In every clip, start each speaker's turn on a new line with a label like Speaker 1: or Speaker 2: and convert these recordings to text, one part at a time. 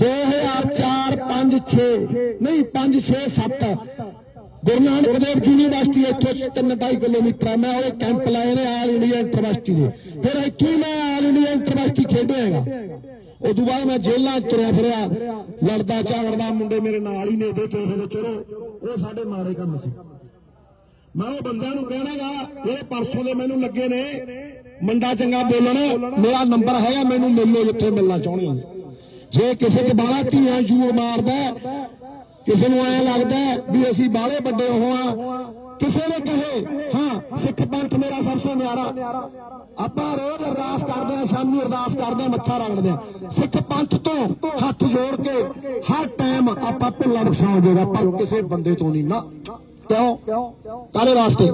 Speaker 1: 2004 5 6 ਨਹੀਂ 5 6 7 ਗੁਰੂ ਨਾਨਕ ਦੇਵ ਯੂਨੀਵਰਸਿਟੀ ਇੱਥੋਂ 3.5 ਕਿਲੋਮੀਟਰ ਆ। ਮੈਂ ਉਹਦੇ ਕੈਂਪ ਲਾਏ ਨੇ ਆਲ ਇੰਡੀਆ ਇੰਟਰਵਰਸਿਟੀ ਦੇ। ਫਿਰ ਇੱਥੋਂ ਮੈਂ ਆਲ ਇੰਡੀਆ ਇੰਟਰਵਰਸਿਟੀ ਖੇਡਿਆ ਹੈਗਾ। ਉਦੋਂ ਬਾਅਦ ਮੈਂ ਜੇਲ੍ਹਾਂ ਤੁਰਿਆ ਫਿਰਿਆ। ਲੜਦਾ ਝਗੜਦਾ, ਮੁੰਡੇ ਮੇਰੇ ਨਾਲ ਹੀ ਨੇ ਦੇ ਕਿਸੇ ਦੇ ਚਲੋ, ਉਹ ਸਾਡੇ ਮਾੜੇ ਕੰਮ ਸੀ। ਮੈਂ ਉਹ ਬੰਦਿਆਂ ਨੂੰ ਕਹਿਣਾਗਾ ਜਿਹੜੇ ਪਰਸੋਂ ਦੇ ਮੈਨੂੰ ਲੱਗੇ ਨੇ, ਮੰਡਾ ਚੰਗਾ ਬੋਲਣ, ਮੇਰਾ ਨੰਬਰ ਹੈਗਾ, ਮੈਨੂੰ ਮਿਲ ਜਿੱਥੇ ਮਿਲਣਾ ਚਾਹੁੰਦੇ ਹੋ। ਜੇ ਕਿਸੇ ਦੇ ਬਾਹਲਾ ਧੀਆਂ ਜੂਰ ਮਾਰਦਾ, ਕਿਸੇ ਨੂੰ ਐ ਲੱਗਦਾ ਵੀ ਅਸੀਂ ਬਾਹਲੇ ਵੱਡੇ ਹੋਆ ਕਿਸੇ ਨੇ ਕਹੇ, ਹਾਂ, ਸਿੱਖ ਪੰਥ ਮੇਰਾ ਸਭ ਤੋਂ ਨਿਆਰਾ। ਆਪਾਂ ਰੋਜ਼ ਅਰਦਾਸ ਕਰਦੇ ਆ ਸ਼ਾਮੀ ਅਰਦਾਸ ਕਰਦੇ ਆ ਮੱਥਾ ਰਗੜਦੇ ਆ ਸਿੱਖ ਪੰਥ ਤੋਂ ਹੱਥ ਜੋੜ ਕੇ ਹਰ ਟਾਈਮ ਆਪਾਂ ਭੁੱਲਾ ਬਖਸ਼ਾਉ ਜੇਗਾ ਪਰ ਕਿਸੇ ਬੰਦੇ ਤੋਂ ਨਹੀਂ ਨਾ। ਕਿਉਂ? ਕਾਲੇ ਵਾਸਤੇ?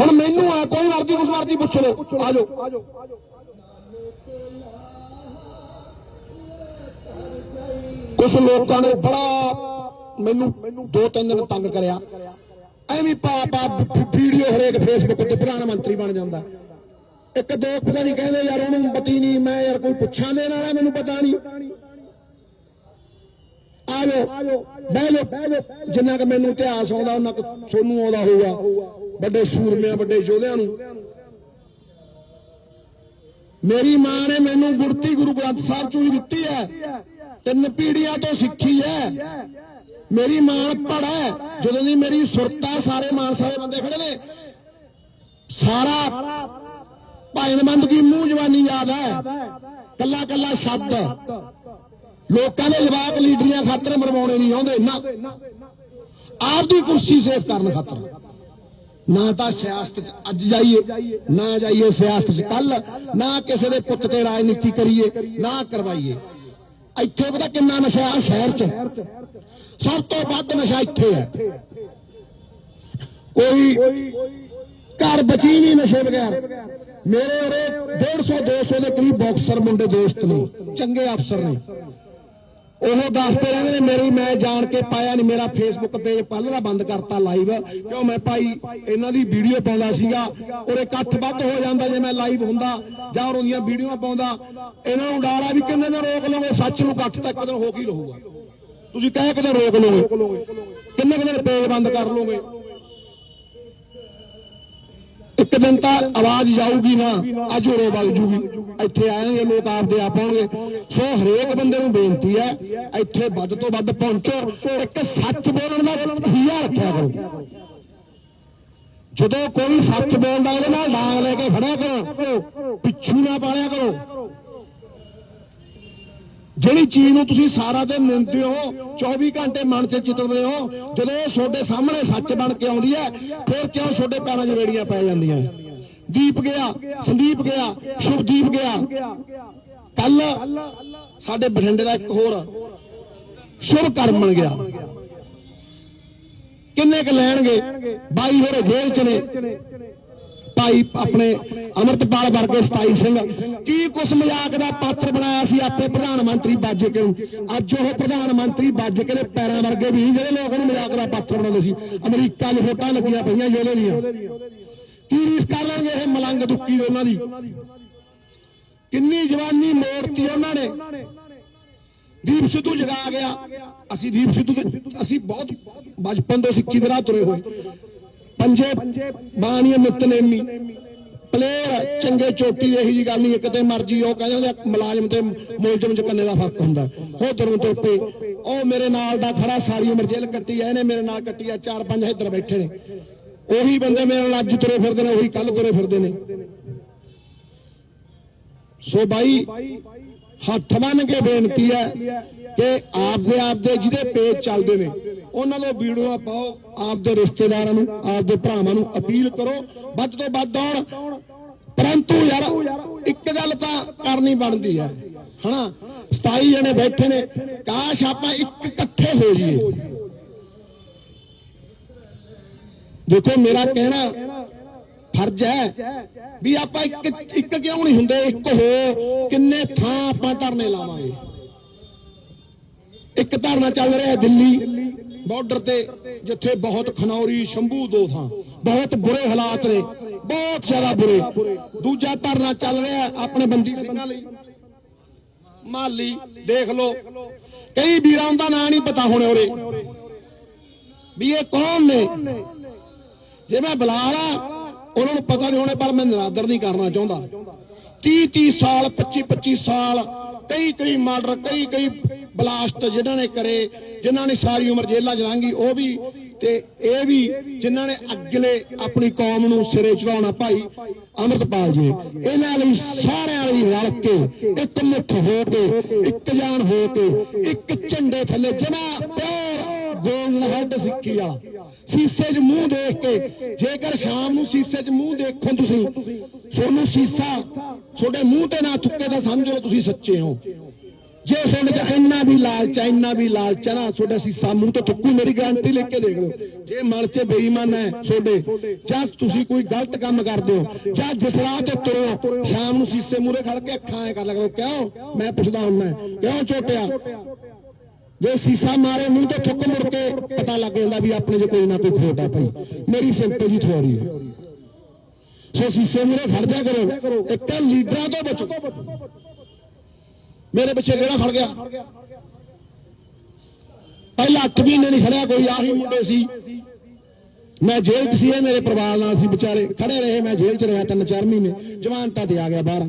Speaker 1: ਹੁਣ ਮੈਨੂੰ ਆ, ਕੋਈ ਮਰਜ਼ੀ ਉਸ ਮਰਜ਼ੀ ਪੁੱਛ ਲਓ। ਆ ਕੁਝ ਲੋਕਾਂ ਨੇ ਬੜਾ ਮੈਨੂੰ ਦੋ ਤਿੰਨ ਦਿਨ ਤੰਗ ਕਰਿਆ। ਐਵੇਂ ਪਾ ਪਾ ਵੀਡੀਓ ਹਰੇਕ ਫੇਸਬੁੱਕ ਤੇ ਪ੍ਰਧਾਨ ਮੰਤਰੀ ਬਣ ਜਾਂਦਾ। ਇੱਕ ਦੋ ਪਤਾ ਨਹੀਂ ਕਹਿੰਦੇ, ਯਾਰ ਉਹਨੂੰ ਪਤੀ ਨਹੀਂ ਮੈਂ ਯਾਰ ਕੋਈ ਪੁੱਛਾਂ ਦੇਣ ਵਾਲਾ, ਮੈਨੂੰ ਪਤਾ ਨਹੀਂ ਆ ਜਾਓ, ਬਹਿ ਜਾਓ ਜਿੰਨਾ ਕਿ ਮੈਨੂੰ ਇਤਿਹਾਸ ਆਉਂਦਾ, ਉਹਨਾਂ ਕੁ ਤੁਹਾਨੂੰ ਆਉਂਦਾ ਹੋਊਗਾ। ਵੱਡੇ ਸੂਰਮਿਆਂ, ਵੱਡੇ ਯੋਧਿਆਂ ਨੂੰ। ਮੇਰੀ ਮਾਂ ਨੇ ਮੈਨੂੰ ਗੁਰਤੀ ਗੁਰੂ ਗ੍ਰੰਥ ਸਾਹਿਬ ਚੋਂ ਹੀ ਦਿੱਤੀ ਹੈ। ਤਿੰਨ ਪੀੜੀਆਂ ਤੋਂ ਸਿੱਖੀ ਹੈ। ਮੇਰੀ ਮਾਂ ਪੜਾ ਜਦੋਂ ਦੀ ਮੇਰੀ ਸੁਰਤਾ ਸਾਰੇ ਮਾਨਸਾ ਦੇ ਬੰਦੇ ਖੜੇ ਨੇ, ਸਾਰਾ ਭਾਇਨਮੰਦ ਦੀ ਮੂੰਹ ਜਵਾਨੀ ਯਾਦ ਹੈ। ਕੱਲਾ ਕੱਲਾ ਸ਼ਬਦ। ਲੋਕਾਂ ਦੇ ਜਵਾਬ ਲੀਡਰੀਆਂ ਖਾਤਰ ਮਰਵਾਉਣੇ ਨਹੀਂ ਆਉਂਦੇ ਨਾ ਆਪਦੀ ਕੁਰਸੀ ਸੇਵ ਕਰਨ ਖਾਤਰ। ਨਾ ਤਾਂ ਸਿਆਸਤ ਚ ਅੱਜ ਜਾਈਏ, ਨਾ ਜਾਈਏ ਸਿਆਸਤ ਚ ਕੱਲ ਨਾ ਕਿਸੇ ਦੇ ਪੁੱਤ ਤੇ ਰਾਜਨੀਤੀ ਕਰੀਏ, ਨਾ ਕਰਵਾਈਏ। ਇੱਥੇ ਪਤਾ ਕਿੰਨਾ ਨਸ਼ਾ ਆ ਸ਼ਹਿਰ ਚ? ਸਭ ਤੋਂ ਵੱਧ ਨਸ਼ਾ ਇੱਥੇ ਹੈ। ਕੋਈ ਘਰ ਬਚੀ ਨਹੀਂ ਨਸ਼ੇ ਬਗੈਰ। ਮੇਰੇ ਉਰੇ 150 200 ਦੇ ਕਰੀਬ ਬਾਕਸਰ ਮੁੰਡੇ ਦੋਸਤ ਨੇ। ਚੰਗੇ ਅਫਸਰ ਨੇ। ਉਹ ਦੱਸਦੇ ਰਹਿੰਦੇ ਨੇ, ਮੇਰੀ ਮੈਂ ਜਾਣ ਕੇ ਪਾਇਆ ਨਹੀਂ ਮੇਰਾ ਫੇਸਬੁੱਕ ਪੇਜ ਪਹਿਲਾਂ ਦਾ ਬੰਦ ਕਰਤਾ ਲਾਈਵ ਕਿਉਂ ਮੈਂ ਭਾਈ ਇਹਨਾਂ ਦੀ ਵੀਡੀਓ ਪਾਉਂਦਾ ਸੀਗਾ, ਉਹਦੇ ਇਕੱਠ ਵੱਧ ਹੋ ਜਾਂਦਾ ਜੇ ਮੈਂ ਲਾਈਵ ਹੁੰਦਾ, ਜਾਂ ਉਹਦੀਆਂ ਵੀਡੀਓ ਪਾਉਂਦਾ, ਇਹਨਾਂ ਨੂੰ ਡਾਰਾ ਵੀ ਕਿੰਨੇ ਦਿਨ ਰੋਕ ਲਓਗੇ ਸੱਚ ਨੂੰ ਇਕੱਠ ਤੱਕ ਦਿਨ ਹੋ ਕੀ ਰਹੂਗਾ। ਤੁਸੀਂ ਕਹੇ ਕਿਤੇ ਰੋਕ ਲਓਗੇ ਕਿੰਨੇ ਕੁ ਦਿਨ ਪੇਜ ਬੰਦ ਕਰ ਲਓਗੇ ਇੱਕ ਦਿਨ ਤਾਂ ਆਵਾਜ਼ ਜਾਊਗੀ ਨਾ ਅੱਜ ਉਰੇ ਵਗ ਜੂਗੀ। ਇੱਥੇ ਆਣਗੇ ਲੋਕ ਆਪਦੇ ਆਪ ਆਉਣਗੇ। ਸੋ ਹਰੇਕ ਬੰਦੇ ਨੂੰ ਬੇਨਤੀ ਹੈ, ਇੱਥੇ ਵੱਧ ਤੋਂ ਵੱਧ ਪਹੁੰਚੋ। ਇੱਕ ਸੱਚ ਬੋਲਣ ਦਾ ਹੀਆ ਰੱਖਿਆ ਕਰੋ। ਜਦੋਂ ਕੋਈ ਸੱਚ ਬੋਲਦਾ, ਉਹਦੇ ਨਾਲ ਡਾਂਗ ਲੈ ਕੇ ਫੜਿਆ ਕਰੋ ਪਿੱਛੂ ਨਾ ਪਾਲਿਆ ਕਰੋ ਜਿਹੜੀ ਚੀਜ਼ ਨੂੰ ਤੁਸੀਂ ਸਾਰਾ ਦਿਨ ਨਿੰਦਦੇ ਹੋ 24 ਘੰਟੇ ਮਨ 'ਚ ਚਿਤਵਦੇ ਹੋ, ਜਦੋਂ ਉਹ ਤੁਹਾਡੇ ਸਾਹਮਣੇ ਸੱਚ ਬਣ ਕੇ ਆਉਂਦੀ ਹੈ, ਫਿਰ ਕਿਉਂ ਤੁਹਾਡੇ ਪੈਰਾਂ 'ਚ ਵੇੜੀਆਂ ਪੈ ਜਾਂਦੀਆਂ? ਦੀਪ ਗਿਆ, ਸੰਦੀਪ ਗਿਆ, ਸ਼ੁਭਦੀਪ ਗਿਆ। ਕੱਲ ਸਾਡੇ ਬਠਿੰਡੇ ਦਾ ਇੱਕ ਹੋਰ ਸ਼ੁਭ ਕਰਮਨ ਗਿਆ। ਕਿੰਨੇ ਕ ਲੈਣਗੇ? ਬਾਈ ਹੋਰੇ ਜੇਲ੍ਹ 'ਚ ਨੇ। ਭਾਈ ਆਪਣੇ ਅਮਰਤਪਾਲ ਵਰਗੇ 27 ਸਿੰਘ। ਕੀ ਕੁਛ ਮਜ਼ਾਕ ਦਾ ਪਾਤਰ ਬਣਾਇਆ ਸੀ ਆਪੇ ਪ੍ਰਧਾਨ ਮੰਤਰੀ ਬੱਜ ਨੂੰ। ਅੱਜ ਉਹ ਪ੍ਰਧਾਨ ਮੰਤਰੀ ਬੱਜ ਦੇ ਪੈਰਾਂ ਵਰਗੇ ਵੀ ਜਿਹੜੇ ਲੋਕ ਉਹਨੂੰ ਮਜ਼ਾਕ ਦਾ ਪਾਤਰ ਬਣਾਉਂਦੇ ਸੀ। ਅਮਰੀਕਾ 'ਚ ਫੋਟਾਂ ਲੱਗੀਆਂ ਪਈਆਂ ਜਿਹਦੇ ਦੀਆਂ। ਕੀ ਰੀਸ ਕਰ ਲੈਣਗੇ ਇਹ ਮਲੰਗ ਦੁੱਕੀ ਉਹਨਾਂ ਦੀ? ਕਿੰਨੀ ਜਵਾਨੀ ਮੋੜਤੀ ਉਹਨਾਂ ਨੇ। ਦੀਪ ਸਿੱਧੂ ਜਗਾ ਗਿਆ। ਅਸੀਂ ਦੀਪ ਸਿੱਧੂ ਦੇ ਅਸੀਂ ਬਹੁਤ ਬਚਪਨ ਤੋਂ ਸਿੱਖੀ ਦੇ ਰਾਹ ਤੁਰੇ ਹੋਏ। ਪੰਜੇ ਬਾਣੀਏ ਨਿਤਨੇਮੀ। ਪਲੇਅਰ, ਚੰਗੇ ਚੋਟੀ, ਇਹੀ ਜੀ ਗੱਲ ਨਹੀਂ ਕਿਤੇ ਮਰਜ਼ੀ ਉਹ ਕਹਿੰਦੇ ਮੁਲਾਜ਼ਮ ਤੇ ਮੁਲਜ਼ਮ ਚ ਕੰਨੇ ਦਾ ਫ਼ਰਕ ਹੁੰਦਾ। ਉਹ ਦਰੋਂ ਟੋਪੇ ਉਹ ਮੇਰੇ ਨਾਲ ਦਾ ਖੜਾ, ਸਾਰੀ ਉਮਰ ਜੇਲ੍ਹ ਕੱਟੀ ਐ ਇਹਨੇ ਮੇਰੇ ਨਾਲ ਕੱਟੀ ਆ, ਚਾਰ ਪੰਜ ਇੱਧਰ ਬੈਠੇ ਨੇ। ਉਹੀ ਬੰਦੇ ਮੇਰੇ ਨਾਲ ਅੱਜ ਤੁਰੇ ਫਿਰਦੇ ਨੇ, ਉਹੀ ਕੱਲ ਤੁਰੇ ਫਿਰਦੇ ਨੇ। ਸੋ ਬਾਈ, ਹੱਥ ਬੰਨ ਕੇ ਬੇਨਤੀ ਹੈ ਕਿ ਆਪਦੇ ਆਪਦੇ ਜਿਹਦੇ ਪੇਜ ਚੱਲਦੇ ਨੇ ਉਹਨਾਂ ਨੂੰ ਵੀਡੀਓ ਪਾਓ ਆਪਦੇ ਰਿਸ਼ਤੇਦਾਰਾਂ ਨੂੰ, ਆਪਦੇ ਭਰਾਵਾਂ ਨੂੰ ਅਪੀਲ ਕਰੋ। ਵੱਧ ਤੋਂ ਵੱਧ ਆਉਣ ਪਰੰਤੂ ਯਾਰ, ਇੱਕ ਗੱਲ ਤਾਂ ਕਰਨੀ ਬਣਦੀ ਹੈ, ਹਨਾ? 27 ਜਣੇ ਬੈਠੇ ਨੇ, ਕਾਸ਼ ਆਪਾਂ ਇੱਕ ਇਕੱਠੇ ਹੋ ਜਾਈਏ। ਦੇਖੋ, ਮੇਰਾ ਕਹਿਣਾ ਫਰਜ਼ ਹੈ ਵੀ ਆਪਾਂ ਇੱਕ ਇੱਕ ਕਿਉਂ ਨਹੀਂ ਹੁੰਦੇ? ਇੱਕ ਹੋ, ਕਿੰਨੇ ਥਾਂ ਆਪਾਂ ਧਰਨੇ ਲਾਵਾਂਗੇ? ਇੱਕ ਧਰਨਾ ਚੱਲ ਰਿਹਾ ਦਿੱਲੀ। ਬਾਰਡਰ ਤੇ ਜਿੱਥੇ ਬਹੁਤ ਖਨੌਰੀ ਸ਼ੰਭੂ ਦੋ ਥਾਂ। ਬਹੁਤ ਬੁਰੇ ਹਾਲਾਤ ਨੇ, ਬਹੁਤ ਜ਼ਿਆਦਾ ਬੁਰੇ। ਦੂਜਾ ਧਰਨਾ ਚੱਲ ਰਿਹਾ ਆਪਣੇ ਬੰਦੀ ਸਿੰਘਾਂ ਲਈ। ਮਾਲੀ ਦੇਖ ਲਓ। ਕਈ ਵੀਰਾਂ ਦਾ ਨਾਂ ਨਹੀਂ ਪਤਾ ਹੋਣੇ ਉਰੇ। ਵੀ ਇਹ ਕੌਣ ਨੇ? ਜੇ ਮੈਂ ਬੁਲਾ ਲਾ, ਉਹਨਾਂ ਨੂੰ ਪਤਾ ਨਹੀਂ ਹੋਣੇ, ਪਰ ਮੈਂ ਨਿਰਾਦਰ ਨਹੀਂ ਕਰਨਾ ਚਾਹੁੰਦਾ। 30 30 ਸਾਲ 25 25 ਸਾਲ ਕਈ ਕਈ ਮਰਡਰ ਕਈ ਕਈ ਬਲਾਸਟ ਜਿਨ੍ਹਾਂ ਨੇ ਕਰੇ, ਜਿਨ੍ਹਾਂ ਨੇ ਸਾਰੀ ਉਮਰ ਜੇਲਾਂ ਚ ਲੰਘੀ, ਉਹ ਵੀ ਤੇ ਇਹ ਵੀ ਜਿਨ੍ਹਾਂ ਨੇ ਅਗਲੇ ਆਪਣੀ ਕੌਮ ਨੂੰ ਸਿਰੇ ਚੜਾਉਣਾ ਭਾਈ ਅਮਰਤਪਾਲ ਜੀ। ਇਹਨਾਂ ਲਈ ਸਾਰਿਆਂ ਲਈ ਰਲ ਕੇ ਇੱਕ ਮੁੱਠ ਹੋ ਕੇ, ਇੱਕ ਜਾਨ ਹੋ ਕੇ, ਇੱਕ ਝੰਡੇ ਥੱਲੇ ਜਮਾ ਪਿਆਰ ਗੋਲਡਨ ਹੈਡ ਸਿੱਖੀ ਆ। ਸੀਸੇ 'ਚ ਮੂੰਹ ਦੇਖ ਕੇ, ਜੇਕਰ ਸ਼ਾਮ ਨੂੰ ਸੀਸੇ 'ਚ ਮੂੰਹ ਦੇਖੋ ਤੁਸੀਂ ਸੋਨੂੰ ਸੀਸਾ ਤੁਹਾਡੇ ਮੂੰਹ ਤੇ ਨਾ ਥੁੱਕੇ ਤਾਂ ਸਮਝ ਲਓ ਤੁਸੀਂ ਸੱਚੇ ਹੋ। ਜੇ ਤੁਹਾਡੇ 'ਚ ਇੰਨਾ ਵੀ ਲਾਲਚ ਹੈ ਇੰਨਾ ਵੀ ਲਾਲਚ ਹੈ ਨਾ, ਤੁਹਾਡਾ ਸੀਸਾ ਮੂੰਹ ਤੇ ਥੁੱਕੂ ਮੇਰੀ ਗਾਰੰਟੀ ਲੈ ਕੇ ਦੇਖ ਲਓ। ਜੇ ਮਨ 'ਚ ਬੇਈਮਾਨ ਹੈ ਤੁਹਾਡੇ, ਜਾਂ ਤੁਸੀਂ ਕੋਈ ਗਲਤ ਕੰਮ ਕਰਦੇ ਹੋ, ਜਾਂ ਜਿਸ ਰਾਹ ਤੇ ਤੁਰੋ ਸ਼ਾਮ ਨੂੰ ਸੀਸੇ ਮੂਹਰੇ ਖੜ ਕੇ ਅੱਖਾਂ ਐ ਕਰ ਲਿਆ ਕਰੋ, ਕਿਉਂ? ਮੈਂ ਪੁੱਛਦਾ ਹੁੰਦਾ ਕਿਉਂ ਝੋਟਿਆ ਜੇ ਸੀਸਾ ਮਾਰੇ, ਮੂੰਹ ਤੇ ਥੁੱਕ ਮੁੜ ਕੇ ਪਤਾ ਲੱਗ ਜਾਂਦਾ ਵੀ ਆਪਣੇ 'ਚ ਕੋਈ ਨਾ ਕੋਈ ਖੋਟ ਆ ਭਾਈ। ਮੇਰੀ ਸਿੰਪਲ ਜੀ ਥਿਉਰੀ ਹੈ। ਸੋ ਸੀਸੇ ਮੂਹਰੇ ਖੜ ਜਾ ਕਰੋ, ਇੱਕ ਤਾਂ ਲੀਡਰਾਂ ਤੋਂ ਬਚੋ। ਮੇਰੇ ਪਿੱਛੇ ਕਿਹੜਾ ਖੜ ਗਿਆ। ਪਹਿਲਾਂ 8 ਮਹੀਨੇ ਨਹੀਂ ਖੜਿਆ, ਕੋਈ ਆਹੀ ਮੁੰਡੇ ਸੀ। ਮੈਂ ਜੇਲ੍ਹ 'ਚ ਸੀ, ਇਹ ਮੇਰੇ ਪਰਿਵਾਰ ਨਾਲ ਸੀ ਵਿਚਾਰੇ। ਖੜੇ ਰਹੇ, ਮੈਂ ਜੇਲ੍ਹ 'ਚ ਰਿਹਾ ਤਿੰਨ ਚਾਰ ਮਹੀਨੇ। ਜਵਾਨਤਾ ਤੇ ਆ ਗਿਆ ਬਾਹਰ।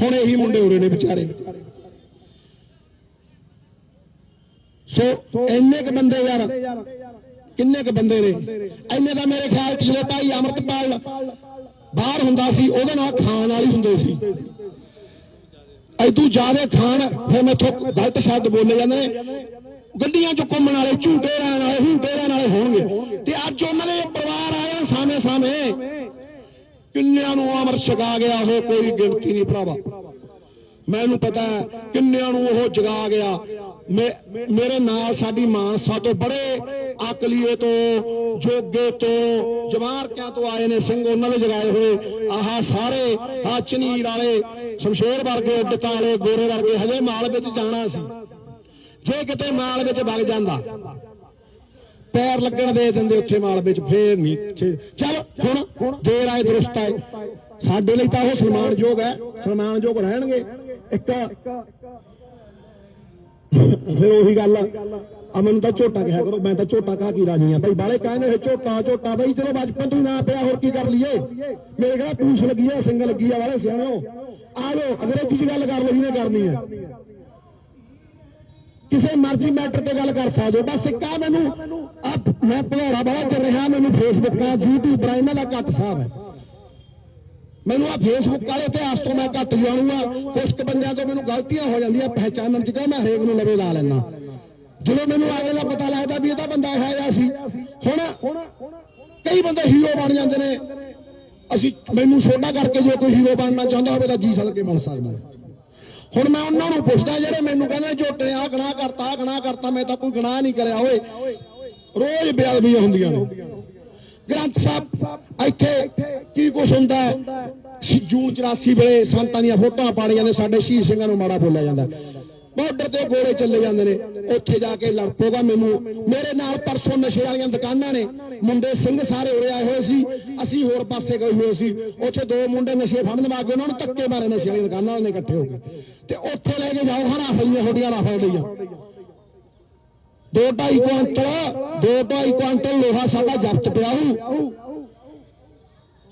Speaker 1: ਹੁਣ ਇਹੀ ਮੁੰਡੇ ਉਰੇ ਨੇ ਵਿਚਾਰੇ। ਸੋ ਇੰਨੇ ਕ ਬੰਦੇ ਯਾਰ, ਕਿੰਨੇ ਕ ਬੰਦੇ ਨੇ? ਇੰਨੇ ਤਾਂ ਮੇਰੇ ਖਿਆਲ 'ਚ ਛੋਟਾ ਭਾਈ ਅਮਰਤਪਾਲ ਬਾਹਰ ਹੁੰਦਾ ਸੀ, ਉਹਦੇ ਨਾਲ ਖਾਣ ਵਾਲੀ ਹੁੰਦੇ ਸੀ। ਐਦੂ ਜ਼ਿਆਦਾ ਖਾਣ, ਫਿਰ ਮੈਥੋਂ ਗਲਤ ਸ਼ਬਦ ਬੋਲੇ ਜਾਂਦੇ ਨੇ। ਗੱਡੀਆਂ 'ਚ ਘੁੰਮਣ ਵਾਲੇ, ਝੂਟੇ ਰਹਿਣ ਵਾਲੇ ਝੂਟੇ ਰਹਿਣ ਵਾਲੇ ਹੋਣਗੇ। ਤੇ ਅੱਜ ਉਹਨਾਂ ਦੇ ਪਰਿਵਾਰ ਆਏ ਸਾਹਮਣੇ ਸਾਹਮਣੇ। ਕਿੰਨਿਆਂ ਨੂੰ ਅਮਰ ਛਕਾ ਗਿਆ, ਉਹ ਕੋਈ ਗਿਣਤੀ ਨਹੀਂ ਭਰਾਵਾ। ਮੈਨੂੰ ਪਤਾ ਕਿੰਨਿਆਂ ਨੂੰ ਉਹ ਜਗਾ ਗਿਆ। ਮੇ- ਮੇਰੇ ਨਾਲ ਸਾਡੀ ਮਾਨਸਾ ਤੋਂ ਬੜੇ ਅਕਲੀਏ ਤੋਂ, ਜੋਗੇ ਤੋਂ ਜਮਾਰਕਿਆਂ ਤੋਂ ਆਏ ਨੇ ਸਿੰਘ। ਉਹਨਾਂ ਦੇ ਜਗਾਏ ਹੋਏ ਆਹਾ ਸਾਰੇ ਆ ਚਨੀਰ ਵਾਲੇ ਸ਼ਮਸ਼ੇਰ ਵਰਗੇ ਉੱਡਤ ਗੋਰੇ ਵਰਗੇ, ਹਜੇ ਮਾਲ ਵਿੱਚ ਜਾਣਾ ਸੀ। ਜੇ ਕਿਤੇ ਮਾਲ ਵਿੱਚ ਵਗ ਜਾਂਦਾ, ਪੈਰ ਲੱਗਣ ਦੇ ਦਿੰਦੇ ਉੱਥੇ ਮਾਲ ਵਿੱਚ, ਫੇਰ ਨਹੀਂ ਛੇ- ਚੱਲ, ਹੁਣ ਦੇਰ ਆਏ ਦਰੁਸਤ ਆਏ ਸਾਡੇ ਲਈ ਤਾਂ ਉਹ ਸਨਮਾਨਯੋਗ ਹੈ, ਸਨਮਾਨਯੋਗ ਰਹਿਣਗੇ। ਇੱਕ ਫਿਰ ਉਹੀ ਗੱਲ ਆ ਮੈਨੂੰ ਤਾਂ ਝੋਟਾ ਕਿਹਾ ਕਰੋ, ਮੈਂ ਤਾਂ ਝੋਟਾ ਕਾ ਕੀ ਰਾਜੀ ਆ। ਭਾਈ ਬਾਲੇ ਕਹਿੰਦੇ ਇਹ ਝੋਟਾ ਝੋਟਾ, ਬਈ ਚਲੋ ਬਚਪਨ ਤੋਂ ਹੀ ਨਾ ਪਿਆ, ਹੋਰ ਕੀ ਕਰ ਲਈਏ? ਮੇਰੇ ਕਿਹੜਾ ਪੂਛ ਲੱਗੀ ਆ ਸਿੰਗ ਲੱਗੀ ਆ ਵਾਲੇ ਸਿਆਣੋ। ਆ ਜਾਓ ਅੰਗਰੇਜ਼ੀ ਚ ਗੱਲ ਕਰ ਲਓ, ਜਿਹਨੇ ਕਰਨੀ ਹੈ ਕਿਸੇ ਮਰਜ਼ੀ ਮੈਟਰ ਤੇ ਗੱਲ ਕਰ ਸਕਦੇ ਹੋ। ਬਸ ਇੱਕ ਆ ਮੈਨੂੰ ਮੈਂ ਭਗੌੜਾ ਬਹੁਤ ਚੱਲ ਰਿਹਾ, ਮੈਨੂੰ ਫੇਸਬੁੱਕਾਂ ਯੂਟਿਊਬਰਾਂ ਇਹਨਾਂ ਦਾ ਘੱਟ ਸਾਹ ਹੈ। ਮੈਨੂੰ ਆ ਫੇਸਬੁੱਕ ਵਾਲੇ ਇਤਿਹਾਸ ਤੋਂ ਮੈਂ ਘੱਟ ਜਾਣੂਗਾ ਕੁਝ ਕੁ ਬੰਦਿਆਂ ਤੋਂ ਮੈਨੂੰ ਗਲਤੀਆਂ ਹੋ ਜਾਂਦੀਆਂ, ਪਹਿਚਾਨਣ ਚ ਕਿ ਮੈਂ ਹਰੇਕ ਨੂੰ ਲਵੇ ਲਾ ਲੈਣਾ ਜਦੋਂ ਮੈਨੂੰ ਆਏ ਦਾ ਪਤਾ ਲੱਗਦਾ ਵੀ ਇਹਦਾ ਬੰਦਾ ਇਹੋ ਜਿਹਾ ਸੀ। ਹੁਣ ਕਈ ਬੰਦੇ ਹੀਰੋ ਬਣ ਜਾਂਦੇ ਨੇ। ਅਸੀਂ ਮੈਨੂੰ ਛੋਟਾ ਕਰਕੇ ਜੇ ਕੋਈ ਹੀਰੋ ਬਣਨਾ ਚਾਹੁੰਦਾ ਹੋਵੇ ਤਾਂ ਜੀ ਸਦਕੇ ਬਣ ਸਕਦਾ ਹੁਣ ਮੈਂ ਉਹਨਾਂ ਨੂੰ ਪੁੱਛਦਾ, ਜਿਹੜੇ ਮੈਨੂੰ ਕਹਿੰਦੇ ਝੋਟੇ ਆ ਗਨਾਹ ਕਰਤਾ ਆ ਗਨਾਹ ਕਰਤਾ, ਮੈਂ ਤਾਂ ਕੋਈ ਗਨਾਹ ਨਹੀਂ ਕਰਿਆ, ਓਏ। ਰੋਜ਼ ਬੇਅਦਬੀਆਂ ਹੁੰਦੀਆਂ ਨੇ। ਗ੍ਰੰਥ ਸਾਹਿਬ, ਇੱਥੇ ਕੀ ਕੁਛ ਹੁੰਦਾ ਹੈ? ਸੀ- ਜੂਨ 84 ਵੇਲੇ ਸੰਤਾਂ ਦੀਆਂ ਫੋਟੋਆਂ ਪਾੜੀਆਂ ਨੇ, ਸਾਡੇ ਸ਼ਹੀਦ ਸਿੰਘਾਂ ਨੂੰ ਮਾੜਾ ਬੋਲਿਆ ਜਾਂਦਾ ਬਾਰਡਰ ਤੇ ਗੋਲੇ ਚੱਲੇ ਜਾਂਦੇ ਨੇ। ਉੱਥੇ ਜਾ ਕੇ ਲੜ ਪਊਗਾ ਮੈਨੂੰ। ਮੇਰੇ ਨਾਲ ਪਰਸੋਂ ਨਸ਼ੇ ਵਾਲੀਆਂ ਦੁਕਾਨਾਂ ਨੇ। ਮੁੰਡੇ ਸਿੰਘ ਸਾਰੇ ਉਰੇ ਆਏ ਹੋਏ ਸੀ। ਅਸੀਂ ਹੋਰ ਪਾਸੇ ਗਏ ਹੋਏ ਸੀ। ਉੱਥੇ ਦੋ ਮੁੰਡੇ ਨਸ਼ੇ ਫੜਨ ਵਾਗੇ ਉਹਨਾਂ ਨੂੰ ਧੱਕੇ ਮਾਰੇ ਨਸ਼ੇ ਵਾਲੀਆਂ ਦੁਕਾਨਾਂ ਨੇ ਇਕੱਠੇ ਹੋ ਕੇ। ਤੇ ਉੱਥੇ ਲੈ ਕੇ ਜਾਓ, ਹਰਾ ਫਲੀਆਂ ਹੋਡੀਆਂ ਲਾ ਫੜਦੀਆਂ ਦੋ ਢਾਈ ਕੁਆਂਟਲ ਦੋ ਢਾਈ ਕੁਆਂਟਲ ਲੋਹਾ ਸਾਡਾ ਜ਼ਬਤ ਪਿਆ ਹੂੰ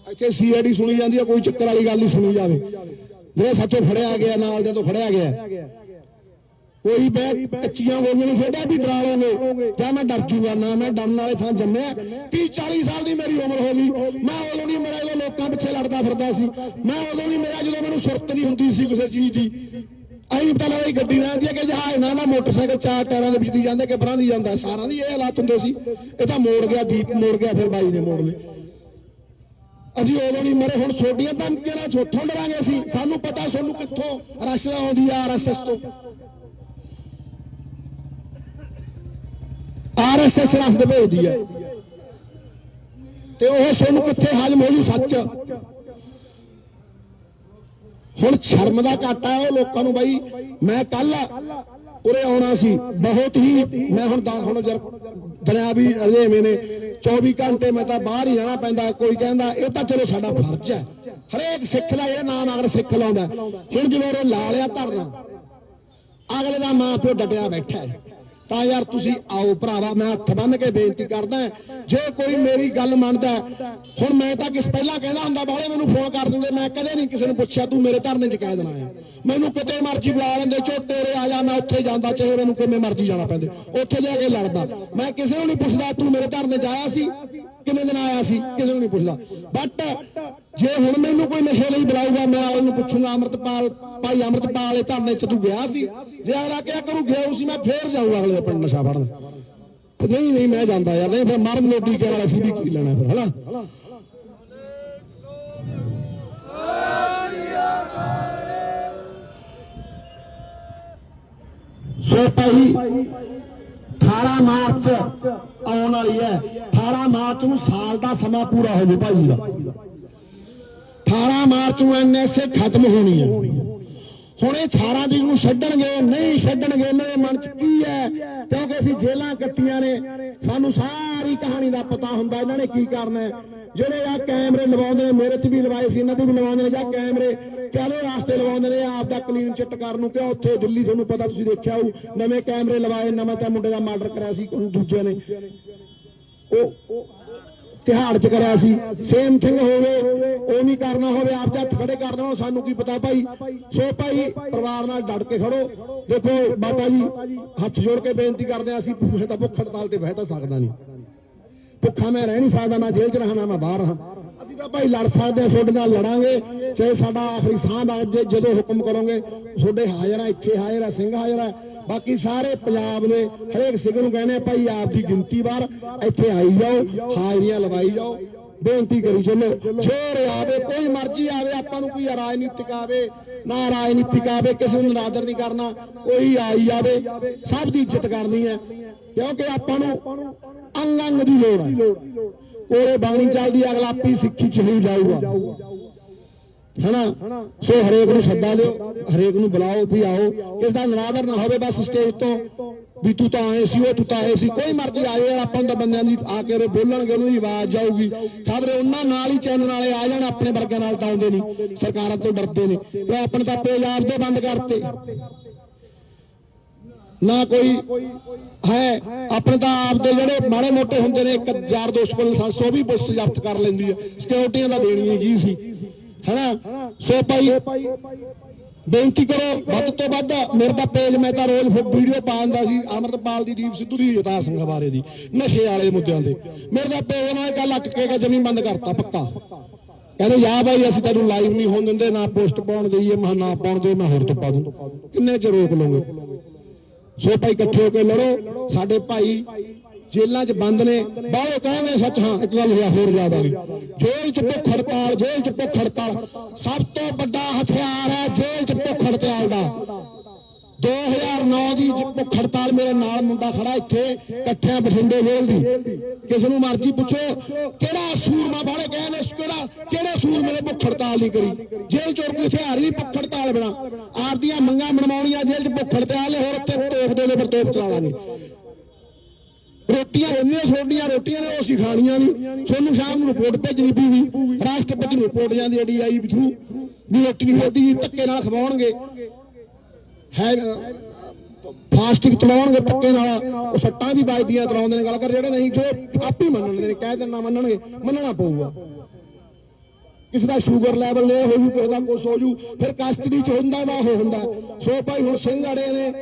Speaker 1: ਇੱਥੇ ਸੀਆਈਡੀ ਸੁਣੀ ਜਾਂਦੀ ਹੈ ਕੋਈ ਚੱਕਰ ਵਾਲੀ ਗੱਲ ਨਹੀਂ ਸੁਣੀ ਜਾਵੇ। ਜਿਹੜੇ ਸੱਚੋ ਫੜਿਆ ਗਿਆ, ਨਾਲ ਜਦੋਂ ਫੜਿਆ ਗਿਆ ਕੋਈ ਬੈ ਕੱਚੀਆਂ ਗੋਲੀਆਂ ਨੂੰ ਖੇਡਿਆ ਵੀ ਡਰਾ ਲਓਗੇ ਜਾਂ ਮੈਂ ਡਰ ਜੂਗਾ ਨਾ ਮੈਂ ਡਰਨ ਵਾਲੇ ਥਾਂ ਜੰਮਿਆ। 30 40 ਸਾਲ ਦੀ ਮੇਰੀ ਉਮਰ ਹੋ ਗਈ। ਮੈਂ ਉਦੋਂ ਨਹੀਂ ਮੇਰਾ ਜਦੋਂ ਲੋਕਾਂ ਪਿੱਛੇ ਲੜਦਾ ਫਿਰਦਾ ਸੀ। ਮੈਂ ਉਦੋਂ ਨਹੀਂ ਮੇਰਾ ਜਦੋਂ ਮੈਨੂੰ ਸੁਰਤ ਨਹੀਂ ਹੁੰਦੀ ਸੀ ਕਿਸੇ ਚੀਜ਼ ਦੀ। ਐਂ ਪਤਾ ਲੱਗਦਾ ਗੱਡੀ ਰਹਿੰਦੀ ਹੈ ਕਿ ਜਹਾਜ਼ ਨਾ ਨਾ ਮੋਟਰਸਾਈਕਲ ਚਾਰ ਟਾਇਰਾਂ ਦੇ ਵਿੱਚ ਦੀ ਜਾਂਦੇ ਕਿ ਪਰਾਂ ਦੀ ਜਾਂਦਾ। ਸਾਰਾਂ ਦੀ ਇਹ ਹਾਲਾਤ ਹੁੰਦੇ ਸੀ। ਇਹ ਤਾਂ ਮੋੜ ਗਿਆ ਜੀਪ ਮੋੜ ਗਿਆ ਫਿਰ ਬਾਈ ਨੇ ਮੋੜ ਲਈ ਅਸੀਂ ਉਦੋਂ ਨਹੀਂ ਮਰੇ ਹੁਣ ਛੋਟੀਆਂ ਧਮਕੀਆਂ ਨਾਲ ਛੋਥੋਂ ਡਰਾਂਗੇ ਅਸੀਂ। ਸਾਨੂੰ ਪਤਾ ਸਾਨੂੰ ਕਿੱਥੋਂ ਰਸ਼ਾ ਆਉਂਦੀ ਆ ਆਰਐਸਐਸ ਤੋਂ। ਆਰਐਸਐਸ ਰਸਦ ਭੇਜਦੀ ਹੈ। ਤੇ ਉਹ ਸਾਨੂੰ ਕਿੱਥੇ ਹਾਜ਼ਮ ਹੋ ਜੂ ਸੱਚ? ਹੁਣ ਸ਼ਰਮ ਦਾ ਘਾਟਾ ਉਹ ਲੋਕਾਂ ਨੂੰ ਬਾਈ। ਮੈਂ ਕੱਲ ਉਰੇ ਆਉਣਾ ਸੀ। ਬਹੁਤ ਹੀ ਮੈਂ ਹੁਣ ਦਸ ਹੁਣ ਜਰ ਦਰਿਆ ਵੀ ਅਜੇ ਨੇ। 24 ਘੰਟੇ ਮੈਂ ਤਾਂ ਬਾਹਰ ਹੀ ਰਹਿਣਾ ਪੈਂਦਾ। ਕੋਈ ਕਹਿੰਦਾ, ਇਹ ਤਾਂ ਚਲੋ ਸਾਡਾ ਫਰਜ਼ ਹੈ। ਹਰੇਕ ਸਿੱਖ ਦਾ ਜਿਹੜਾ ਨਾਮ ਅਗਰ ਸਿੱਖ ਲਾਉਂਦਾ ਹੁਣ ਜਦੋਂ ਉਹ ਲਾ ਲਿਆ ਧਰਨਾ, ਅਗਲੇ ਦਾ ਮਾਂ ਪਿਓ ਡਟਿਆ ਬੈਠਾ ਹੈ। ਤਾਂ ਯਾਰ ਤੁਸੀਂ ਆਓ ਭਰਾਵਾ, ਮੈਂ ਹੱਥ ਬੰਨ ਕੇ ਬੇਨਤੀ ਕਰਦਾ ਜੇ ਕੋਈ ਮੇਰੀ ਗੱਲ ਮੰਨਦਾ ਹੁਣ ਮੈਂ ਤਾਂ ਕਿਸ ਪਹਿਲਾਂ ਕਹਿੰਦਾ ਹੁੰਦਾ, ਬਾਹਲੇ ਮੈਨੂੰ ਫੋਨ ਕਰ ਦਿੰਦੇ, ਮੈਂ ਕਦੇ ਨਹੀਂ ਕਿਸੇ ਨੂੰ ਪੁੱਛਿਆ, ਤੂੰ ਮੇਰੇ ਧਰਨੇ 'ਚ ਕਹਿ ਦੇਣਾ ਹੈ ਮੈਨੂੰ ਕਿਤੇ ਮਰਜ਼ੀ ਬੁਲਾ ਲੈਂਦੇ, ਝੋਟੇ ਰੇ ਆ ਜਾ, ਮੈਂ ਉੱਥੇ ਜਾਂਦਾ, ਚਾਹੇ ਮੈਨੂੰ ਕਿਵੇਂ ਮਰਜ਼ੀ ਜਾਣਾ ਪੈਂਦੇ, ਉੱਥੇ ਜਾ ਕੇ ਲੜਦਾ। ਮੈਂ ਕਿਸੇ ਨੂੰ ਨਹੀਂ ਪੁੱਛਦਾ, ਤੂੰ ਮੇਰੇ ਧਰਨੇ 'ਚ ਆਇਆ ਸੀ, ਕਿੰਨੇ ਦਿਨ ਆਇਆ ਸੀ, ਕਿਸੇ ਨੂੰ ਨਹੀਂ ਪੁੱਛਦਾ। ਬਟ ਜੇ ਹੁਣ ਮੈਨੂੰ ਕੋਈ ਨਸ਼ੇ ਲਈ ਬੁਲਾਊਗਾ, ਮੈਂ ਉਹਨੂੰ ਪੁੱਛੂਗਾ, ਅਮਰਤਪਾਲ ਭਾਈ ਅਮਰਤਪਾਲ ਇਹ ਧਰਨੇ 'ਚ ਤੂੰ ਗਿਆ ਸੀ। ਜੇ ਅਗਲਾ ਕਿਹਾ ਕਰੂ, ਗਿਆ ਸੀ, ਮੈਂ ਫੇਰ ਜਾਊਗਾ ਅਗਲੇ ਪਿੰਡ ਨਸ਼ਾ ਫੜਨ। ਨਹੀਂ ਨਹੀਂ, ਮੈਂ ਜਾਂਦਾ ਯਾਰ, ਨਹੀਂ, ਫਿਰ ਮਰਨ ਲੋਟੀ ਕੇ ਵਾਲਾ ਸੀ ਵੀ ਕੀ ਲੈਣਾ ਫਿਰ, ਹਨਾ? ਸੋ ਭਾਈ 18 ਮਾਰਚ ਆਉਣ ਵਾਲੀ ਹੈ। 18 ਮਾਰਚ ਨੂੰ ਸਾਲ ਦਾ ਸਮਾਂ ਪੂਰਾ ਹੋ ਜੂ ਭਾਈ ਦਾ। 18 ਮਾਰਚ ਨੂੰ ਐਨਐਸਏ ਖਤਮ ਹੋਣੀ ਹੈ। ਹੁਣ ਇਹ 18 ਤਰੀਕ ਨੂੰ ਛੱਡਣਗੇ, ਨਹੀਂ ਛੱਡਣਗੇ ਇਹਨਾਂ ਦੇ ਮਨ 'ਚ ਕੀ ਹੈ? ਕਿਉਂਕਿ ਅਸੀਂ ਜੇਲਾਂ ਕੱਟੀਆਂ ਨੇ। ਸਾਨੂੰ ਸਾਰੀ ਕਹਾਣੀ ਦਾ ਪਤਾ ਹੁੰਦਾ, ਇਹਨਾਂ ਨੇ ਕੀ ਕਰਨਾ ਜਿਹੜੇ ਆ ਕੈਮਰੇ ਲਵਾਉਂਦੇ ਨੇ, ਮੇਰੇ 'ਚ ਵੀ ਲਵਾਏ ਸੀ, ਇਹਨਾਂ ਤੇ ਵੀ ਲਵਾਉਂਦੇ ਨੇ। ਜਾਂ ਕੈਮਰੇ ਕਾਲੇ ਰਾਸਤੇ ਲਵਾਉਂਦੇ ਨੇ? ਆਪ ਦਾ ਕਲੀਨ ਚਿੱਟ ਕਰਨ ਨੂੰ ਕਿਉਂ ਉੱਥੇ ਦਿੱਲੀ ਤੁਹਾਨੂੰ ਪਤਾ ਤੁਸੀਂ ਦੇਖਿਆ ਹੋਊ, ਨਵੇਂ ਕੈਮਰੇ ਲਵਾਏ, ਨਵਾਂ ਤਾਂ ਮੁੰਡੇ ਦਾ ਮਰਡਰ ਕਰਿਆ ਸੀ, ਉਹਨੂੰ ਦੂਜੇ ਨੇ। ਉਹ ਤਿਹਾੜ ਚ ਕਰਿਆ ਸੀ। ਸੇਮ ਥਿੰਗ ਹੋਵੇ, ਉਹ ਨਹੀਂ ਕਰਨਾ ਹੋਵੇ, ਆਪ ਦੇ ਖੜੇ ਕਰਨਾ ਹੋਣ ਸਾਨੂੰ ਕੀ ਪਤਾ ਭਾਈ? ਸੋ ਭਾਈ, ਪਰਿਵਾਰ ਨਾਲ ਡਟ ਕੇ ਖੜੋ। ਦੇਖੋ ਬਾਬਾ ਜੀ, ਹੱਥ ਜੋੜ ਕੇ ਬੇਨਤੀ ਕਰਦੇ ਆ ਅਸੀਂ ਮੈਂ ਤਾਂ ਭੁੱਖ ਹੜਤਾਲ ਤੇ ਬਹਿ ਤਾਂ ਸਕਦਾ ਨਹੀਂ। ਭੁੱਖਾ ਮੈਂ ਰਹਿ ਨਹੀਂ ਸਕਦਾ, ਮੈਂ ਜੇਲ੍ਹ 'ਚ ਰਹਾਂ ਮੈਂ ਬਾਹਰ ਹਾਂ ਅਸੀਂ ਤਾਂ ਭਾਈ ਲੜ ਸਕਦੇ ਹਾਂ, ਤੁਹਾਡੇ ਨਾਲ ਲੜਾਂਗੇ, ਚਾਹੇ ਸਾਡਾ ਆਖਰੀ ਸਾਹ ਦਾ ਜਦੋਂ ਹੁਕਮ ਕਰੋਗੇ, ਤੁਹਾਡੇ ਹਾਜ਼ਰ ਆ ਇੱਥੇ ਹਾਜ਼ਰ ਆ ਸਿੰਘ ਹਾਜ਼ਰ ਆ ਬਾਕੀ ਸਾਰੇ ਪੰਜਾਬ ਨੇ ਹਰੇਕ ਸਿੰਘ ਨੂੰ ਕਹਿੰਦੇ ਆ, ਭਾਈ ਆਪ ਦੀ ਗਿਣਤੀ ਵਾਰ ਇੱਥੇ ਆਈ ਜਾਓ, ਹਾਜ਼ਰੀਆਂ ਲਵਾਈ ਜਾਓ, ਬੇਨਤੀ ਕਰੀ ਚੱਲੋ। ਜੋਰ ਆਵੇ, ਕੋਈ ਮਰਜ਼ੀ ਆਵੇ, ਆਪਾਂ ਨੂੰ ਕੋਈ ਰਾਜਨੀਤਿਕ ਆਵੇ, ਨਾ ਰਾਜਨੀਤਿਕ ਆਵੇ, ਕਿਸੇ ਨੂੰ ਨਾਦਰ ਨਹੀਂ ਕਰਨਾ, ਕੋਈ ਆਈ ਜਾਵੇ, ਸਭ ਦੀ ਇੱਜ਼ਤ ਕਰਨੀ ਹੈ। ਕਿਉਂਕਿ ਆਪਾਂ ਨੂੰ ਅੰਗ ਅੰਗ ਦੀ ਲੋੜ ਹੈ। ਕੋਰੇ ਬਾਣੀ ਚੱਲਦੀ ਅਗਲਾ ਆਪੀ ਸਿੱਖੀ ਚ ਹੀ ਜਾਊਗਾ। ਹਨਾ? ਸੋ ਹਰੇਕ ਨੂੰ ਸੱਦਾ ਲਿਓ ਹਰੇਕ ਨੂੰ ਬੁਲਾਓ, ਵੀ ਆਓ। ਕਿਸ ਦਾ ਨਰਾਦਰ ਨਾ ਹੋਵੇ ਬਸ ਸਟੇਜ ਤੋਂ, ਵੀ ਤੂੰ ਤਾਂ ਆਏ ਸੀ, ਉਹ ਤੂੰ ਤਾਂ ਆਏ ਸੀ। ਕੋਈ ਮਰਜ਼ੀ ਆ ਜਾਏ, ਆਪਾਂ ਤਾਂ ਬੰਦਿਆਂ ਦੀ ਆ ਕੇ ਬੋਲਣਗੇ, ਉਹਨਾਂ ਆਵਾਜ਼ ਜਾਊਗੀ। ਖਬਰੇ ਉਹਨਾਂ ਨਾਲ ਹੀ ਚੈਨਲ ਵਾਲੇ ਆ ਜਾਣ, ਆਪਣੇ ਵਰਗਿਆਂ ਨਾਲ ਤਾਂ ਆਉਂਦੇ ਨਹੀਂ। ਸਰਕਾਰਾਂ ਤੋਂ ਡਰਦੇ ਨੇ ਤੇ ਆਪਣੇ ਤਾਂ ਪੇਜ ਆਪਦੇ ਬੰਦ ਕਰਤੇ। ਨਾ ਕੋਈ ਹੈ, ਆਪਣੇ ਤਾਂ ਆਪ ਦੇ ਜਿਹੜੇ ਮਾੜੇ ਮੋਟੇ ਹੁੰਦੇ ਨੇ, ਇੱਕ ਯਾਰ ਦੋਸਤ ਕੋਲ ਲਾਇਸੈਂਸ ਉਹ ਵੀ ਪੁਲਿਸ ਜ਼ਬਤ ਕਰ ਲੈਂਦੀ ਹੈ। ਸਿਕਿਉਰਟੀਆਂ ਦਾ ਦੇਣੀ ਹੈਗੀ ਸੀ। ਹੈਨਾ? ਸੋ ਭਾਈ, ਬੇਨਤੀ ਕਰੋ, ਵੱਧ ਤੋਂ ਵੱਧ ਮੇਰੇ ਦਾ ਪੇਜ, ਮੈਂ ਤਾਂ ਰੋਜ਼ ਵੀਡੀਓ ਪਾਉਂਦਾ ਸੀ, ਅਮਰਤਪਾਲ ਦੀ ਦੀਪ ਸਿੱਧੂ ਦੀ, ਜਤਾਰ ਸਿੰਘ ਬਾਰੇ ਦੀ, ਨਸ਼ੇ ਵਾਲੇ ਮੁੱਦਿਆਂ ਤੇ। ਮੇਰੇ ਦਾ ਪੇਜ ਨਾਲ ਗੱਲ ਅੱਕ ਕੇ ਜਮੀ ਬੰਦ ਕਰਤਾ, ਪੱਕਾ। ਕਹਿੰਦੇ ਯਾ ਭਾਈ, ਅਸੀਂ ਤੈਨੂੰ ਲਾਈਵ ਨਹੀਂ ਹੋਣ ਦਿੰਦੇ, ਨਾ ਪੋਸਟ ਪਾਉਣ ਦਈਏ, ਮੈਂ ਨਾ ਪਾਉਣ ਦੇ, ਮੈਂ ਹੋਰ ਤੋਂ ਪਾ ਦੂੰ। ਕਿੰਨੇ ਚ ਰੋਕ ਲਓਗੇ? ਸੋ ਭਾਈ, ਇਕੱਠੇ ਹੋ ਕੇ ਲੜੋ। ਸਾਡੇ ਭਾਈ ਜੇਲ੍ਹਾਂ 'ਚ ਬੰਦ ਨੇ। ਬਾਹਰੋਂ ਕਹਿੰਦੇ ਸੱਚ, ਹਾਂ, ਇੱਕ ਗੱਲ ਹੋਇਆ, ਹੋਰ ਯਾਦ ਆ ਗਈ। ਜੇਲ੍ਹ 'ਚ ਭੁੱਖ ਹੜਤਾਲ, ਜੇਲ੍ਹ 'ਚ ਭੁੱਖ ਹੜਤਾਲ। ਸਭ ਤੋਂ ਵੱਡਾ ਹਥਿਆਰ ਹੈ ਜੇਲ੍ਹ 'ਚ ਭੁੱਖ ਹੜਤਾਲ ਦਾ। 2009 ਦੀ ਭੁੱਖ ਹੜਤਾਲ ਮੇਰੇ ਨਾਲ ਮੁੰਡਾ ਖੜਾ ਇੱਥੇ, ਇਕੱਠਿਆਂ ਬਠਿੰਡੇ ਜੇਲ੍ਹ ਦੀ। ਕਿਸ ਨੂੰ ਮਰਜ਼ੀ ਪੁੱਛੋ, ਕਿਹੜਾ ਸੂਰਮਾ ਵਾਲੇ ਕਹਿੰਦੇ ਕਿਹੜਾ, ਕਿਹੜੇ ਸੂਰ ਮੇਰੇ ਭੁੱਖ ਹੜਤਾਲ ਨਹੀਂ ਕਰੀ? ਜੇਲ੍ਹ ਚੋਂ ਕੋਈ ਹਥਿਆਰ ਨਹੀਂ ਭੁੱਖ ਹੜਤਾਲ ਬਿਨਾ। ਆਪਦੀਆਂ ਮੰਗਾਂ ਮਨਵਾਉਣੀਆਂ ਜੇਲ੍ਹ 'ਚ ਭੁੱਖ ਹੜਤਾਲ ਹੋਰ ਉੱਥੇ ਤੋਪ ਦੇ ਦੇ ਤੋਪ ਚਲਾ ਲਾਂਗੇ। ਰੋਟੀਆਂ ਇੰਨੀਆਂ ਛੋਟੀਆਂ ਰੋਟੀਆਂ ਨੇ ਉਹ ਅਸੀਂ ਖਾਣੀਆਂ ਨਹੀਂ। ਤੁਹਾਨੂੰ ਸ਼ਾਮ ਨੂੰ ਰਿਪੋਰਟ ਭੇਜਣੀ ਪਊਗੀ। ਰਾਸ਼ਟਰਪਤੀ ਨੂੰ ਰਿਪੋਰਟ ਜਾਂਦੀ ਹੈ ਡੀਆਈ ਥਰੂ ਵੀ ਰੋਟੀ ਨਹੀਂ ਖਾਦੀ ਧੱਕੇ ਨਾਲ ਖਵਾਉਣਗੇ। ਹੈ ਫਾਸਟਿੰਗ ਤਲਾਉਣਗੇ ਧੱਕੇ ਨਾਲ। ਉਹ ਸੱਟਾਂ ਵੀ ਵੱਜਦੀਆਂ ਤਲਾਉਂਦੇ ਨੇ। ਗੱਲ ਕਰ ਜਿਹੜੇ ਨਹੀਂ, ਜੋ ਆਪ ਹੀ ਮੰਨਣਗੇ ਨੇ, ਕਹਿ ਦੇਣਾ ਮੰਨਣਗੇ। ਮੰਨਣਾ ਪਊਗਾ। ਕਿਸੇ ਦਾ ਸ਼ੂਗਰ ਲੈਵਲ ਲੋ ਹੋ ਜੂ ਕਿਸੇ ਦਾ ਕੁਛ ਹੋ ਜੂ ਫਿਰ ਕਸਟਡੀ ਚ ਹੁੰਦਾ ਨਾ ਉਹ ਹੁੰਦਾ। ਸੋ ਭਾਈ ਹੁਣ ਸਿੰਘ ਅੜੇ ਨੇ।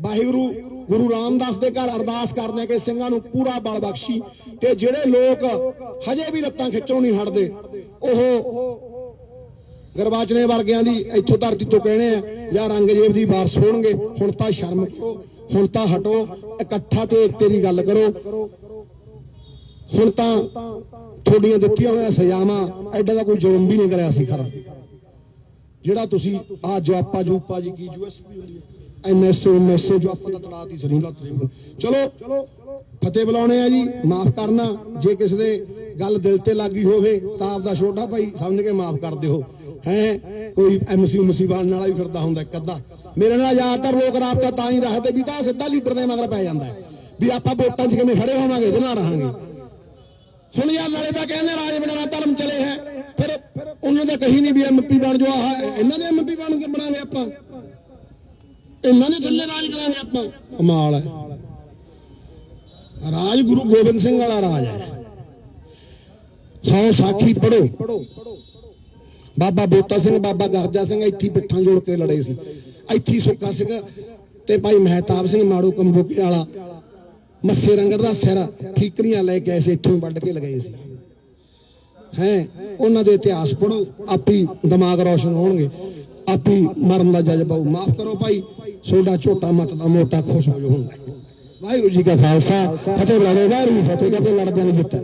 Speaker 1: ਵਾਹਿਗੁਰੂ ਗੁਰੂ ਰਾਮਦਾਸ ਦੇ ਘਰ ਅਰਦਾਸ ਕਰਦੇ ਆ ਕਿ ਸਿੰਘਾਂ ਨੂੰ ਪੂਰਾ ਬਲ ਬਖਸ਼ੀ ਤੇ ਜਿਹੜੇ ਲੋਕ ਹਜੇ ਵੀ ਲੱਤਾਂ ਖਿੱਚਣੋਂ ਨਹੀਂ ਹਟਦੇ, ਉਹ ਗਰਵਾਚਨੇ ਵਰਗਿਆਂ ਦੀ ਇੱਥੋਂ ਧਰਤੀ ਤੋਂ ਕਹਿਣੇ ਆ ਜਾਂ ਰੰਗਜੇਬ ਦੀ ਵਾਰਸ ਹੋਣਗੇ, ਹੁਣ ਤਾਂ ਸ਼ਰਮ ਕਰੋ, ਹੁਣ ਤਾਂ ਹਟੋ, ਇਕੱਠਾ ਤੇ ਏਕਤੇ ਦੀ ਗੱਲ ਕਰੋ। ਹੁਣ ਤਾਂ ਤੁਹਾਡੀਆਂ ਦਿੱਤੀਆਂ ਹੋਈਆਂ ਸਜ਼ਾਵਾਂ ਐਡਾ ਦਾ ਕੋਈ ਜ਼ੁਲਮ ਵੀ ਨਹੀਂ ਕਰਿਆ ਸੀ ਖਰਾ। ਜਿਹੜਾ ਤੁਸੀਂ ਆ ਜਵਾਪਾ ਜੂਪਾ ਜੀ ਕੀ ਯੂਐਸਪੀ ਹੁੰਦੀ ਹੈ। ਐਨਐਸਓ ਐਨਐਸਓ ਜੋ ਆਪਾਂ ਦਾ ਤਲਾਤੀ ਸਰੀ ਲੱਤ ਚਲੋ, ਫਤਿਹ ਬੁਲਾਉਣੇ ਆ ਜੀ, ਮਾਫ ਕਰਨਾ, ਜੇ ਕਿਸੇ ਦੇ ਗੱਲ ਦਿਲ ਤੇ ਲੱਗੀ ਹੋਵੇ, ਤਾਂ ਆਪਦਾ ਛੋਟਾ ਭਾਈ ਸਮਝ ਕੇ ਮਾਫ ਕਰ ਦਿਓ। ਹੈ, ਕੋਈ ਐਮਸੀ ਉਮਸੀ ਵਾਲਾ ਵੀ ਫਿਰਦਾ ਹੁੰਦਾ ਇੱਕ ਮੇਰੇ ਨਾਲ ਜ਼ਿਆਦਾਤਰ ਲੋਕ ਰਾਬਤਾ ਤਾਂ ਹੀ ਰੱਖਦੇ ਵੀ ਤਾਂ ਸਿੱਧਾ ਲੀਡਰ ਦੇ ਮਗਰ ਪੈ ਜਾਂਦਾ ਵੀ ਆਪਾਂ ਵੋਟਾਂ 'ਚ ਕਿਵੇਂ ਖੜੇ ਹੋਵਾਂਗੇ, ਇਹਦੇ ਨਾਲ ਰਹਾਂਗੇ। ਹੁਣ ਯਾਰ ਨਾਲੇ ਤਾਂ ਕਹਿੰਦੇ ਰਾਜ ਬਣਾ ਧਰਮ ਚਲੇ ਹੈ, ਫਿਰ ਉਹਨਾਂ ਦਾ ਕਹੀ ਨਹੀਂ ਵੀ ਐਮਪੀ ਬਣ ਜੋ ਆਹ, ਇਹਨਾਂ ਦੇ ਐਮਪੀ ਬਣ ਕੇ ਬਣਾਵੇ ਆਪਾਂ। ਇਹਨਾਂ ਦੇ ਥੱਲੇ ਰਾਜ ਕਰਾਂਗੇ ਆਪਾਂ। ਕਮਾਲ ਹੈ। ਰਾਜ ਗੁਰੂ ਗੋਬਿੰਦ ਸਿੰਘ ਵਾਲਾ ਰਾਜ ਹੈ। ਸੌ ਸਾਖੀ ਪੜੋ ਬਾਬਾ ਬੋਤਾ ਸਿੰਘ, ਬਾਬਾ ਗਰਜਾ ਸਿੰਘ ਇੱਥੇ ਪਿੱਠਾਂ ਜੋੜ ਕੇ ਲੜੇ ਸੀ। ਇੱਥੇ ਸੁੱਕਾ ਸਿੰਘ ਤੇ ਭਾਈ ਮਹਿਤਾਬ ਸਿੰਘ ਮਾੜੂ ਕੰਬੋਕੇ ਵਾਲਾ ਮੱਸੇ ਰੰਗੜ ਦਾ ਸਿਰ ਠੀਕਰੀਆਂ ਲੈ ਕੇ ਐਸੇ ਇੱਥੋਂ ਵੱਢ ਕੇ ਲਗਾਏ ਸੀ। ਹੈ, ਉਹਨਾਂ ਦੇ ਇਤਿਹਾਸ ਪੜੋ ਆਪੀ ਦਿਮਾਗ ਰੌਸ਼ਨ ਹੋਣਗੇ। ਆਪੀ ਮਰਨ ਦਾ ਜਜ਼ਬਾ ਹੋਊ। ਮਾਫ ਕਰੋ ਭਾਈ। ਸੋਡਾ ਝੋਟਾ ਮਤ ਦਾ ਮੋਟਾ ਖੁਸ਼ ਹੋ ਜੋ ਹੁੰਦਾ ਵਾਹਿਗੁਰੂ ਜੀ ਕਾ ਖਾਲਸਾ, ਫਤਿਹ ਲੜੇ ਵਾਹਿਗੁਰੂ ਫਤਿਹ, ਕਹਿੰਦੇ ਲੜਦੇ ਨਹੀਂ ਜਿੱਤ